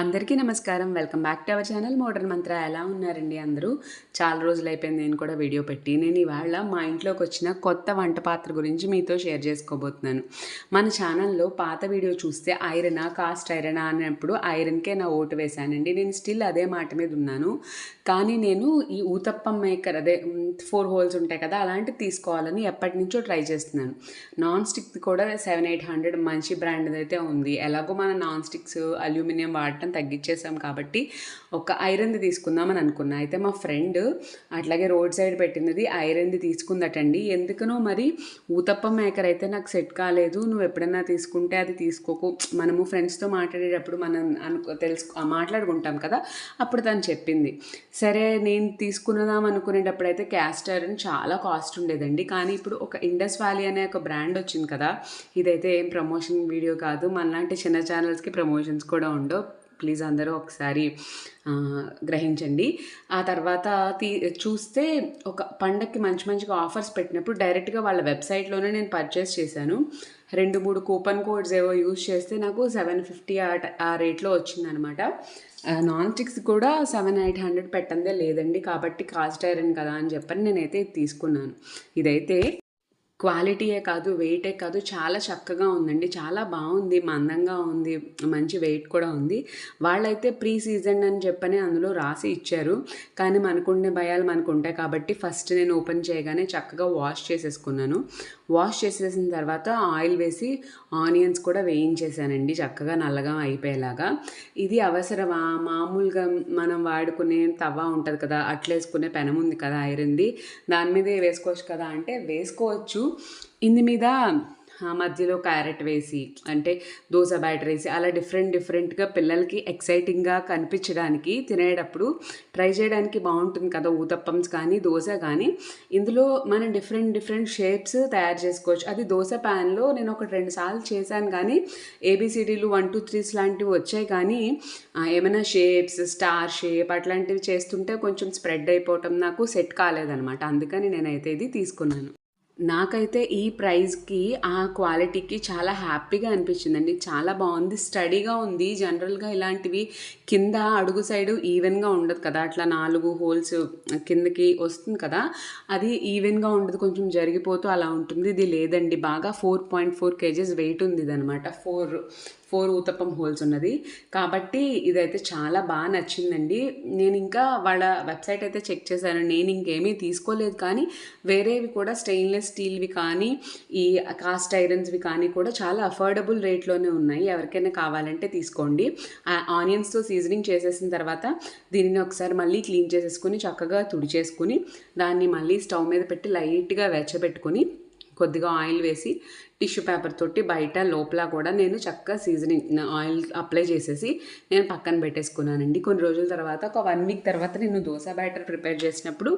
అందరికీ నమస్కారం. Welcome back to our channel Modern Mantra. ఎలా ఉన్నారండి అందరూ? చాలా రోజులు అయిపోయింది నేను కూడా వీడియో పెట్టి. నేను ఇవాళ మా ఇంట్లోకి వచ్చిన కొత్త వంట పాత్ర గురించి మీతో షేర్ చేసుకోబోతున్నాను. మన ఛానల్లో పాత వీడియో చూస్తే ఐరనా కాస్ట్ ఐరనా అన్నప్పుడు ఐరన్కే నా ఓటు వేశానండి. నేను స్టిల్ అదే మాట మీద ఉన్నాను. కానీ నేను ఈ ఊతప్పం మేకర్ అదే ఫోర్ హోల్స్ ఉంటాయి కదా అలాంటివి తీసుకోవాలని ఎప్పటి నుంచో ట్రై చేస్తున్నాను. నాన్ స్టిక్ కూడా సెవెన్ ఎయిట్ హండ్రెడ్ మంచి బ్రాండ్ అయితే ఉంది. ఎలాగో మన నాన్ స్టిక్స్ అల్యూమినియం వాడటం తగ్గించేసాం కాబట్టి ఒక ఐరన్ది తీసుకుందామని అనుకున్నా. అయితే మా ఫ్రెండ్ అట్లాగే రోడ్ సైడ్ పెట్టినది ఐరన్ది తీసుకుందటండి. ఎందుకనో మరి ఊతప్ప మేకర్ అయితే నాకు సెట్ కాలేదు. నువ్వు ఎప్పుడన్నా తీసుకుంటే అది తీసుకోకు. మనము ఫ్రెండ్స్తో మాట్లాడేటప్పుడు మనం అనుకో తెలుసు మాట్లాడుకుంటాం కదా అప్పుడు తను చెప్పింది. సరే నేను తీసుకున్నాం అనుకునేటప్పుడు అయితే క్యాస్ట్ ఐరన్ చాలా కాస్ట్ ఉండేదండి. కానీ ఇప్పుడు ఒక ఇండస్ వ్యాలీ అనే ఒక బ్రాండ్ వచ్చింది కదా ఇదైతే ఏం ప్రమోషన్ వీడియో కాదు. మనలాంటి చిన్న ఛానల్స్కి ప్రమోషన్స్ కూడా ఉండవు. ప్లీజ్ అందరూ ఒకసారి గ్రహించండి. ఆ తర్వాత తీ చూస్తే ఒక పండక్కి మంచి మంచిగా ఆఫర్స్ పెట్టినప్పుడు డైరెక్ట్గా వాళ్ళ వెబ్సైట్లోనే నేను పర్చేస్ చేశాను. రెండు మూడు కూపన్ కోడ్స్ ఏవో యూజ్ చేస్తే నాకు సెవెన్ ఫిఫ్టీ ఆ ఆ రేట్లో వచ్చిందనమాట. నాన్ స్టిక్స్ కూడా సెవెన్ ఎయిట్ హండ్రెడ్ పెట్టందే లేదండి. కాబట్టి కాస్ట్ ఐరన్ కదా అని చెప్పని నేనైతే ఇది తీసుకున్నాను. ఇదైతే క్వాలిటీయే కాదు వెయిటే కాదు. చాలా చక్కగా ఉందండి. చాలా బాగుంది. మందంగా ఉంది. మంచి వెయిట్ కూడా ఉంది. వాళ్ళైతే ప్రీ సీజన్ అని చెప్పని అందులో రాసి ఇచ్చారు. కానీ మనకుండే భయాలు మనకు ఉంటాయి కాబట్టి ఫస్ట్ నేను ఓపెన్ చేయగానే చక్కగా వాష్ చేసేసుకున్నాను. వాష్ చేసేసిన తర్వాత ఆయిల్ వేసి ఆనియన్స్ కూడా వేయించేసానండి. చక్కగా నల్లగా అయిపోయేలాగా. ఇది అవసరమా? మామూలుగా మనం వాడుకునే తవ్వ ఉంటుంది కదా అట్లేసుకునే పెనం ఉంది కదా ఐరన్ది. దాని మీదే వేసుకోవచ్చు కదా అంటే వేసుకోవచ్చు. ఇందు మీద మధ్యలో క్యారెట్ వేసి అంటే దోశ బ్యాటర్ వేసి అలా డిఫరెంట్ డిఫరెంట్గా పిల్లలకి ఎక్సైటింగ్గా కనిపించడానికి తినేటప్పుడు ట్రై చేయడానికి బాగుంటుంది కదా ఊతప్పమ్స్ కానీ దోశ కానీ. ఇందులో మనం డిఫరెంట్ డిఫరెంట్ షేప్స్ తయారు చేసుకోవచ్చు. అది దోశ ప్యాన్లో నేను ఒక రెండు సార్లు చేశాను కానీ ఏబిసిడీలు వన్ టూ త్రీస్ లాంటివి వచ్చాయి కానీ ఏమైనా షేప్స్ స్టార్ షేప్ అట్లాంటివి చేస్తుంటే కొంచెం స్ప్రెడ్ అయిపోవటం నాకు సెట్ కాలేదనమాట అందుకని నేనైతే ఇది తీసుకున్నాను. నాకైతే ఈ ప్రైస్కి ఆ క్వాలిటీకి చాలా హ్యాపీగా అనిపించిందండి. చాలా బాగుంది. స్టడీగా ఉంది. జనరల్గా ఇలాంటివి కింద అడుగు సైడు ఈవెన్గా ఉండదు కదా. అట్లా నాలుగు హోల్స్ కిందకి వస్తుంది కదా. అది ఈవెన్గా ఉండదు. కొంచెం జరిగిపోతూ అలా ఉంటుంది. ఇది లేదండి. బాగా four point four kgs weight ఉంది ఇది ఫోర్ ఫోర్ ఊతప్పం హోల్స్ ఉన్నది. కాబట్టి ఇదైతే చాలా బాగా నచ్చిందండి. నేను ఇంకా వాళ్ళ వెబ్సైట్ అయితే చెక్ చేశాను. నేను ఇంకేమీ తీసుకోలేదు కానీ వేరేవి కూడా స్టెయిన్లెస్ స్టీల్వి కానీ ఈ కాస్ట్ ఐరన్స్వి కానీ కూడా చాలా అఫోర్డబుల్ రేట్లోనే ఉన్నాయి. ఎవరికైనా కావాలంటే తీసుకోండి. ఆ ఆనియన్స్తో సీజనింగ్ చేసేసిన తర్వాత దీనిని ఒకసారి మళ్ళీ క్లీన్ చేసేసుకుని చక్కగా తుడిచేసుకుని దాన్ని మళ్ళీ స్టవ్ మీద పెట్టి లైట్గా వెచ్చబెట్టుకుని కొద్దిగా ఆయిల్ వేసి టిష్యూ పేపర్ తోటి బయట లోపల కూడా నేను చక్కగా సీజనింగ్ ఆయిల్ అప్లై చేసేసి నేను పక్కన పెట్టేసుకున్నానండి. కొన్ని రోజుల తర్వాత ఒక వన్ వీక్ తర్వాత నేను దోశ బ్యాటర్ ప్రిపేర్ చేసినప్పుడు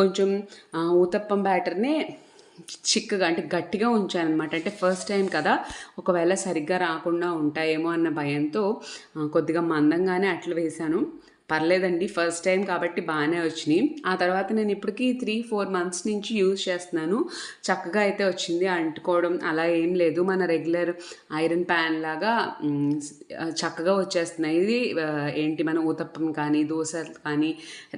కొంచెం ఊతప్పం బ్యాటర్నే చిక్కగా అంటే గట్టిగా ఉంచాను అనమాట అంటే ఫస్ట్ టైం కదా ఒకవేళ సరిగ్గా రాకుండా ఉంటాయేమో అన్న భయంతో కొద్దిగా మందంగానే అట్లు వేశాను. పర్లేదండి ఫస్ట్ టైం కాబట్టి బాగానే వచ్చినాయి. ఆ తర్వాత నేను ఇప్పటికీ త్రీ ఫోర్ మంత్స్ నుంచి యూజ్ చేస్తున్నాను. చక్కగా అయితే వచ్చింది అంటుకోవడం అలా ఏం లేదు. మన రెగ్యులర్ ఐరన్ ప్యాన్ లాగా చక్కగా వచ్చేస్తున్నాయి. ఇది ఏంటి మన ఊతప్పం కానీ దోశ కానీ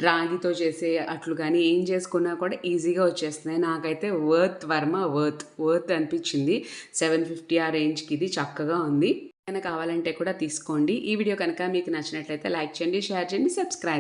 రాగితో చేసే అట్లు కానీ ఏం చేసుకున్నా కూడా ఈజీగా వచ్చేస్తున్నాయి. నాకైతే వర్త్ వర్మ వర్త్ వర్త్ అనిపించింది. సెవెన్ ఫిఫ్టీ ఆ రేంజ్కి ఇది చక్కగా ఉంది. ఏమైనా కావాలంటే కూడా తీసుకోండి. ఈ వీడియో కనుక మీకు నచ్చినట్లయితే లైక్ చేయండి షేర్ చేయండి సబ్స్క్రైబ్